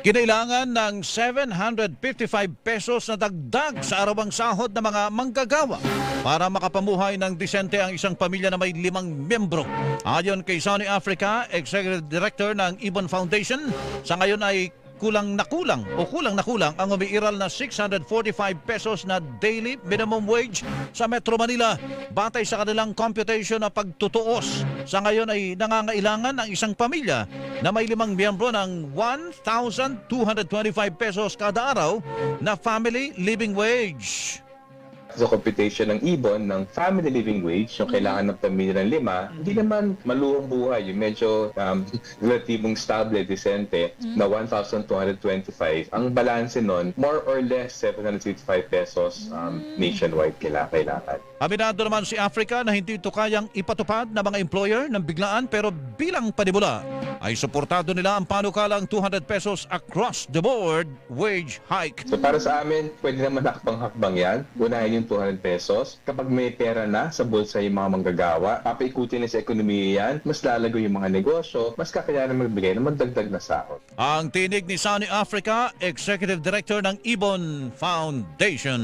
Kinailangan ng 755 pesos na dagdag sa arawang sahod ng mga manggagawa para makapamuhay ng disente ang isang pamilya na may limang miyembro. Ayon kay Sony Africa, Executive Director ng Ibon Foundation, sa ngayon ay kulang na kulang o kulang na kulang ang umiiral na 645 pesos na daily minimum wage sa Metro Manila batay sa kanilang computation na pagtutuos. Sa ngayon ay nangangailangan ang isang pamilya na may limang miyembro ng 1,225 pesos kada araw na family living wage. Sa computation ng ibon ng family living wage, yung kailangan ng pamilya ng lima, hindi naman maluwang buhay. Yung medyo um, relatibong stable, decente, na 1,225. Ang balanse nun, more or less 765 pesos um, nationwide kailangan. kailangan. Aminado naman si Africa na hindi ito kayang ipatupad ng mga employer ng biglaan pero bilang panimula ay suportado nila ang panukalang 200 pesos across the board wage hike. So para sa amin, pwede naman hakbang-hakbang yan. Unahin yung 200 pesos. Kapag may pera na sa bulsa yung mga manggagawa, papaikutin na sa ekonomiya yan, mas lalago yung mga negosyo, mas kakayanan magbigay ng magdagdag na sahod. Ang tinig ni Sunny Africa, Executive Director ng Ibon Foundation.